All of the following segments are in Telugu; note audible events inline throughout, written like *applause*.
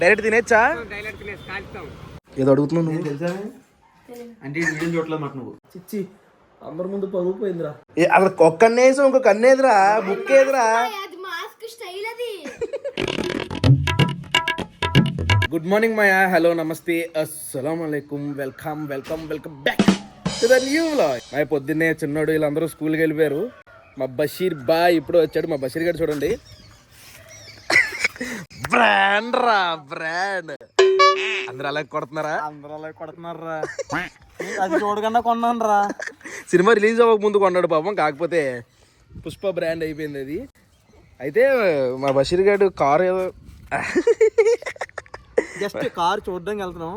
డైరెక్ట్ తినేచ్చా? ఏదో అడుగుతున్నావు నువ్వు? తెలుసా? అంటే ఈ వీడియో చూడలేదు మాట నువ్వు. చిచ్చి అందరి ముందు పరుగు పోయిందిరా. అసలు ఒక్క కన్నేసం ఇంకో కన్నేదిరా బుక్ ఏదిరా? అది మాస్క్ స్టైల్ అది గుడ్ మార్నింగ్ మాయా హలో నమస్తే. అస్సలం అలైకుం welcome welcome welcome back to the new vlog మా పొద్దున్నే చిన్నోడు వీళ్ళందరూ స్కూల్కి వెళ్ళిపోయారు. మా బషీర్ బాయ్ ఇప్పుడు వచ్చాడు. మా బషీర్ గారు చూడండి. బ్రాండ్ రా బ్రాండ్ అందరూ అలా కొడుతున్నారా? అందరూ అలా కొడుతున్నారా అది చూడకుండా కొన్నాను రా సినిమా రిలీజ్ అవ్వక ముందు కొన్నాడు పాపం కాకపోతే పుష్ప బ్రాండ్ అయిపోయింది అది. అయితే మా బషీర్ గారు కారు ఏదో జస్ట్ కార్ చూడడానికి వెళ్తున్నాం.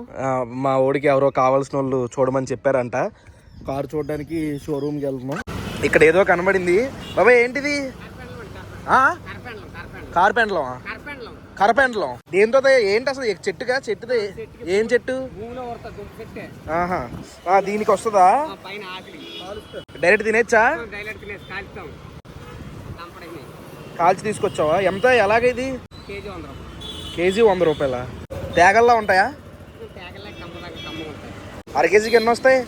మా ఊడికి ఎవరో కావాల్సిన వాళ్ళు చూడమని చెప్పారంట. కారు చూడడానికి షోరూమ్కి వెళ్తున్నాం. ఇక్కడ ఏదో కనబడింది. బాబాయ్ ఏంటిది? ఆ? కరపెండ్లం కరపెండ్లం. దేంతో ఏంటి అసలు చెట్టుగా? చెట్టుది ఏం చెట్టు? ఆహా. దీనికి వస్తుందా? డైరెక్ట్ తినేచ్చా? కాల్చి తీసుకొచ్చావా? ఎంత? వంద రూపాయలు. కేజీ వంద రూపాయల? తేగల్లా ఉంటాయా? అర కేజీకి ఎన్ని వస్తాయి?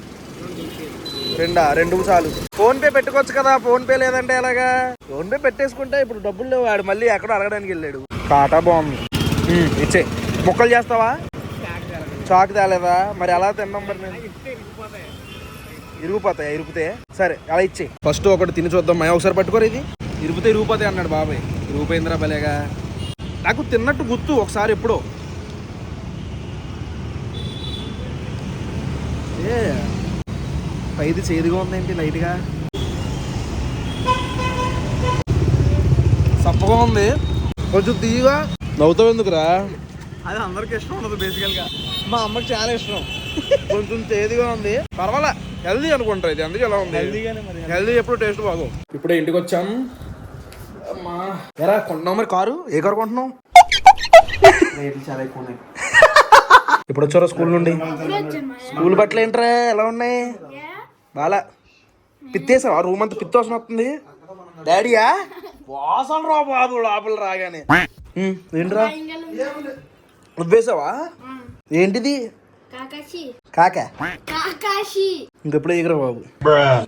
రెండు? రెండా చాలు. ఫోన్ పే పెట్టుకోవచ్చు కదా? ఫోన్ పే లేదంటే ఎలాగా? ఫోన్ పే పెట్టేసుకుంటే ఇప్పుడు డబ్బులు లేవు. వాడు మళ్ళీ ఎక్కడో అడగడానికి వెళ్ళాడు. కాటా బాగుంది ఇచ్చే. ముక్కలు చేస్తావా? చాకు తేలేదా? మరి ఎలా తిన్నాం మరి నేను ఇస్తే ఇరిగిపోతాయి? ఇరుగుపోతాయి? సరే అలా ఇచ్చే. ఫస్ట్ ఒకటి తిని చూద్దాం. మై ఒకసారి పట్టుకోరు ఇది. ఇరుపుతే ఇరుగుపోతాయి అన్నాడు బాబాయ్. ఇరుగుపోయిందిరా భలేగా. నాకు తిన్నట్టు గుర్తు ఒకసారి ఎప్పుడో. ఏ పైది చేదుగా ఉందేంటి లైట్గా? సప్పగా ఉంది. కొంచెం తీయగా నవ్వుతావు ఎందుకురా అది అందరికి ఇష్టం ఉండదు బేసికల్గా. మా అమ్మకి చాలా ఇష్టం. కొంచెం చేదుగా ఉంది. పర్వాలే హెల్దీ అనుకుంటా ఇది అందుకే ఎలా ఉంది. హెల్దీ ఎప్పుడు టేస్ట్ బాగు ఇప్పుడే ఇంటికి వచ్చాం. అమ్మా. ఎరా కొంటున్నావు మరి కారు? ఏ కారు కొంటున్నావు? రేట్లు చాలా ఎక్కువ ఉన్నాయి. ఇప్పుడు వచ్చారా స్కూల్ నుండి? స్కూల్ బట్టలు ఏంట్రా? ఎలా ఉన్నాయి? బాలా. పిత్తేసావా? రూమ్ అంతా పిత్తి వస్తుంది డాడీయా వాసన రా బాబు లోపల రాగానే. ఏంట్రా? నువ్వేసావా? ఏంటిది? కాకాషి కాక. కాకాషి ఇంకెప్పుడు ఎగురా బాబు.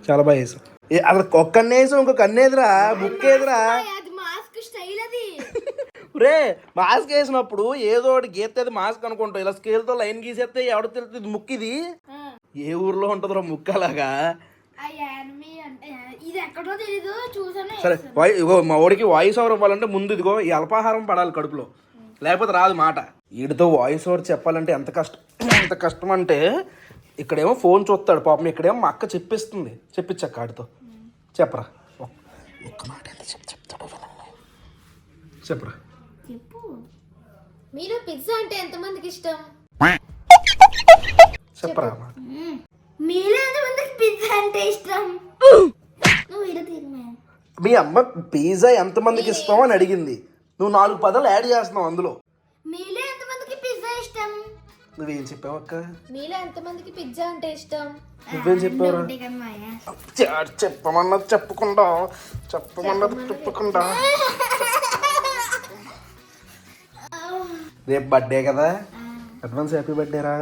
చాలా బాగా వేసావు అసలు ఒక్క కన్నేసావు ఇంకో కన్నేదిరా బుక్ ఏదిరా? అది మాస్క్ స్టైల్ అది. *laughs* రే మాస్క్ వేసినప్పుడు ఏదో ఒకటి గీతేది మాస్క్ అనుకుంటావు. ఇలా స్కేల్తో లైన్ గీసేస్తే ఎవడ తెలుస్తుంది ముక్కు ఇది? ఆ, ఏ ఊర్లో ఉంటుందిరా ముక్కు అలాగా? సరే ఇగో మా ఓడికి వాయిస్ ఓవర్ ఇవ్వాలంటే ముందు ఇదిగో ఈ అల్పాహారం పడాలి కడుపులో. లేకపోతే రాదు మాట. వీడితో వాయిస్ ఓవర్ చెప్పాలంటే ఎంత కష్టం ఎంత కష్టం అంటే ఇక్కడేమో ఫోన్ చూస్తాడు పాపం ఇక్కడేమో మా అక్క చెప్పిస్తుంది చెప్పించక్క ఆడితో. చెప్పరా. ఒక్- ఒక్క మాట ఎంత చెప్తాడో. చెప్పరా. చెప్పు. మీరు పిజ్జా అంటే ఎంతమందికి ఇష్టం? చెప్పరా మీలో ఎంతమందికి పిజ్జా అంటే ఇష్టం. నువ్వు ఇడ తీరుమే మీ అమ్మ పిజ్జా ఎంతమందికి ఇస్తావు అని అడిగింది. నువ్వు నాలుగు పదాలు యాడ్ చేస్తున్నావు అందులో. మీలో ఎంతమందికి పిజ్జా ఇష్టం? నువ్వేం చెప్పావు అక్క? మీలో ఎంతమందికి పిజ్జా అంటే ఇష్టం? నువ్వేం చెప్పావురా చ- చెప్పమన్నది చెప్పకుండా చెప్పమన్నది చెప్పకుండా రేపు బర్త్డే కదా? అడ్వాన్స్ హ్యాపీ బర్త్డే రా.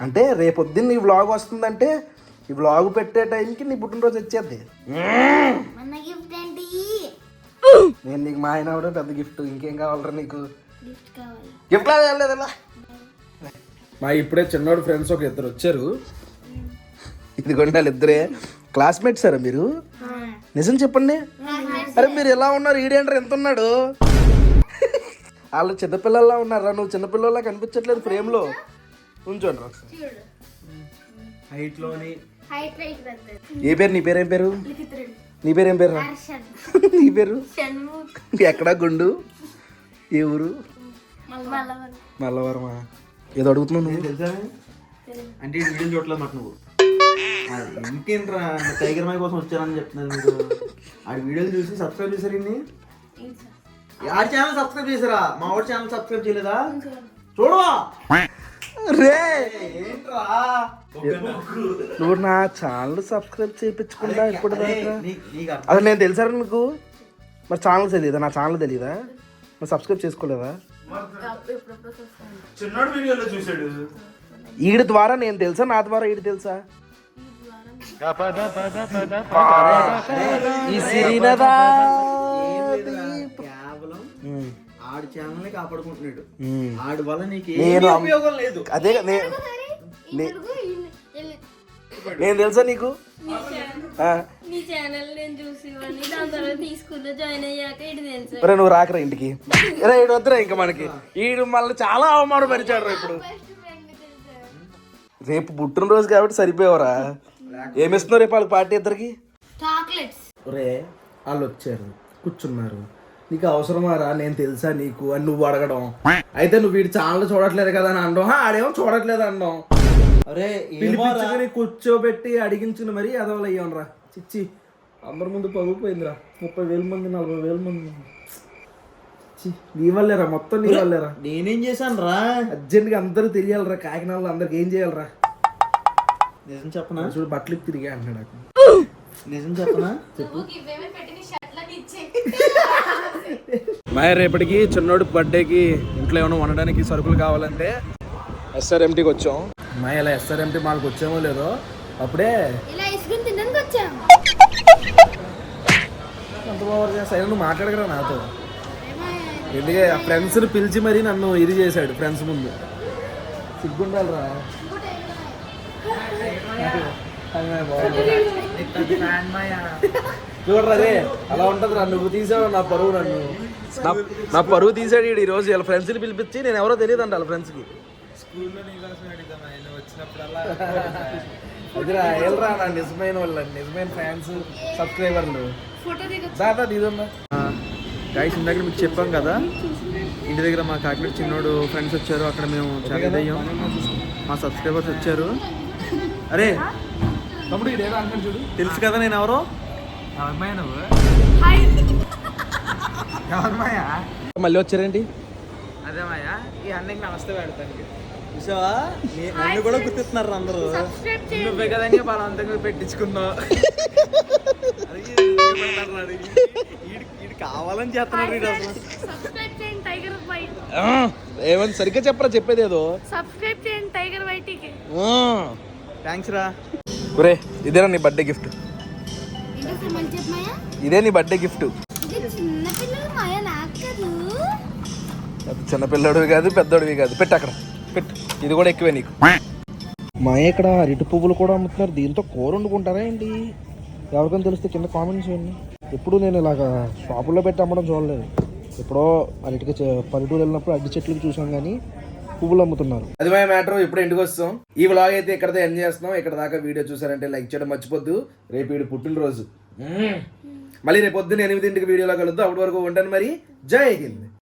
అంటే రేపు పొద్దున్న నీ వ్లాగ్ వస్తుందంటే ఈ వ్లాగ్ పెట్టే టైంకి నీ పుట్టినరోజు ఏంటి? నేను నీకు మా ఆయన కూడా పెద్ద గిఫ్ట్ ఇంకేం కావాలరా నీకు? గిఫ్ట్ వెళ్ళలేదలా మా ఇప్పుడే చిన్నోడు ఫ్రెండ్స్ ఒక ఇద్దరు వచ్చారు. ఇదిగోండి వాళ్ళు ఇద్దరే. క్లాస్మేట్స్ సారా మీరు? నిజం చెప్పండి. అరే మీరు ఎలా ఉన్నారు? ఈడేంటారు ఎంత ఉన్నాడు? వాళ్ళు చిన్నపిల్లల్లా ఉన్నారా? నువ్వు చిన్నపిల్లల్లా కనిపించట్లేదు ఫ్రేమ్లో. ఉంచండి హైట్లోని ఏ పేరు? నీ పేరు ఏం పేరు *laughs* నీ పేరు ఏం పేరు నీ పేరు? ఎక్కడా గుండు? ఏ ఊరు? మల్లవరం. మల్లవరమా? ఏదో అడుగుతున్నావు నువ్వు. తెలుసా? అంటే ఈ వీడియో చూడలేదు మాట నువ్వు. అది ఇంకేంట్రా? టైగర్ మై కోసం వచ్చారని చెప్తున్నాను మీరు. ఆ వీడియోలు చూసి సబ్స్క్రైబ్ చేశారు ఇన్ని? ఆడి ఛానల్ సబ్స్క్రైబ్ చేశారా? మా వాడి ఛానల్ సబ్స్క్రైబ్ చేయలేదా? చూడవా? రే! నువ్వు నా ఛానల్ సబ్స్క్రైబ్ చేయించకుండా ఇప్పుడు అసలు నేను తెలుసా నీకు? మరి ఛానల్ తెలియదా నా ఛానల్ తెలియదా మరి సబ్స్క్రైబ్ చేసుకోలేదా? ఎప్పుడెప్పుడు వస్తాను చిన్నోడు వీడియోలో చూసాడు ఈడి ద్వారా నేను తెలుసా? నా ద్వారా ఈడు తెలుసా? ఈ సిరినదా. కాపాడుకుంటున్నాడు. ఆడి వల్ల నీకు నేను ఉపయోగం లేదు. అదే నేను తెలుసా నీకు? ఆ, నీ ఛానల్ నేను చూసి ఇవ్వండి దాని తర్వాత ఈ స్కూల్లో జాయిన్ అయ్యాక ఇటు తెలుసు? ఒరే నువ్వు రాకరా ఇంటికి. రే ఈడు వద్దురా ఇంకా మనకి. ఈడు మళ్ళీ చాలా అవమానపరిచాడు రా ఇప్పుడు రేపు పుట్టినరోజు కాబట్టి సరిపోయావరా. ఏమిస్తున్నావు రేపు వాళ్ళకి పార్టీ ఇద్దరికి? చాక్లెట్స్ రే వాళ్ళు వచ్చారు. కూర్చున్నారు. నీకు అవసరమారా నేను తెలుసా నీకు అని నువ్వు అడగడం. అయితే నువ్వు వీడి ఛానల్ చూడట్లేదు కదా అని అనడం. "హా, ఆడేమో చూడట్లేదు అనడం. అరే పిలిపించుకుని కూర్చోబెట్టి అడిగించుకుని మరి అదవలు అయ్యాను రా. చిచ్చి అందరి ముందు పగిలిపోయిందిరా ముప్పై వేల మంది నలభై వేల మంది. చి, నీ వల్లేరా మొత్తం నీ వల్లేరా నేనేం చేశాను రా? అర్జెంట్గా అందరూ తెలియాలిరా కాకినాడలో అందరికి ఏం చేయాలిరా? నిజం చెప్పనా? చూడు బట్టలు తిరిగా అంటున్నాడు నాకు. నిజం చెప్పనా? మాయ రేపటికి చిన్నోడు బర్త్డేకి ఇంట్లో ఏమైనా వండడానికి సరుకులు కావాలంటే ఎస్ఆర్ఎంటీకి వచ్చాం. మాయ ఇలా ఎస్ఆర్ఎంటీ మాకు వచ్చామో లేదో అప్పుడే అంత బాగా సరే నువ్వు మాట్లాడగరా నాతో? ఎందుకే ఫ్రెండ్స్ని పిలిచి మరీ నన్ను ఇది చేశాడు ఫ్రెండ్స్ ముందు. సిగ్గుండాలిరా. చూడరా అదే అలా ఉంటది రా నువ్వు తీసావు నా పరువు నన్ను? నా పరువు తీసాడు ఈ రోజు వీళ్ళ ఫ్రెండ్స్ని పిలిపించి నేను ఎవరో తెలియదు అంట వాళ్ళ ఫ్రెండ్స్కి. అదిరా వెళ్ళరా నా నిజమైన వాళ్ళు నిజమైన ఫ్యాన్స్ సబ్స్క్రైబర్లు. దాదా దీదమ్మా గాయస్ ఇందాక మీకు చెప్పాం కదా ఇంటి దగ్గర మా కాకినాడ చిన్నోడు ఫ్రెండ్స్ వచ్చారు అక్కడ మేము చాలా ఇదయ్యాం మా సబ్స్క్రైబర్స్ వచ్చారు. అరే తమ్ముడు తెలుసు కదా నేను ఎవరో? మళ్ళీ వచ్చారేంటి? అదే మాయా ఈ అన్నకి నమస్తే పెడతాను చూసావా? నే- నన్ను కూడా గుర్తిస్తున్నారు అందరూ. నువ్వే కదని బలవంతంగా పెట్టించుకున్నావు. కావాలని చేస్తున్నాడు వీడు అసలు. సబ్స్క్రైబ్ చేయండి టైగర్ వైట్ ఏమని సరిగ్గా చెప్పరా చెప్పేది ఏదో? సబ్స్క్రైబ్ చేయండి టైగర్ వైట్కి థ్యాంక్స్ రా. ఒరే ఇదేనా నీ బర్త్డే గిఫ్ట్ ఇదే నీ బర్త్డే గిఫ్ట్ ఇది చిన్న పిల్లలు మాయా నాకు కాదు. అది చిన్నపిల్లడివి కాదు పెద్దోడివి కాదు. పెట్టు అక్కడ. పెట్టు. ఇది కూడా ఎక్కువే నీకు. మా ఇక్కడ అరటి పువ్వులు కూడా అమ్ముతున్నారు. దీంతో కూర వండుకుంటారా ఏంటి? ఎవరికైనా తెలిస్తే కింద కామెంట్స్ చేయండి. ఎప్పుడు నేను ఇలాగా షాపుల్లో పెట్టి అమ్మడం చూడలేదు. ఎప్పుడో అరటికి పల్లెటూరు వెళ్ళినప్పుడు అరటి చెట్లు చూసాం కానీ పువ్వులు అమ్ముతున్నారు. అది మా మ్యాటర్ ఇప్పుడు ఇంటికి వస్తాం. ఈ వ్లాగ్ అయితే ఇక్కడతో ఎంజాయ్ చేస్తున్నాం. ఇక్కడ దాకా వీడియో చూసారంటే లైక్ చేయడం మర్చిపోద్దు. రేపు వీడు పుట్టినరోజు. మళ్ళీ రేపు పొద్దున్న ఎనిమిదింటికి వీడియోలో కలుద్దాం. అప్పటి వరకు ఉంటాను మరి. జై హింద్.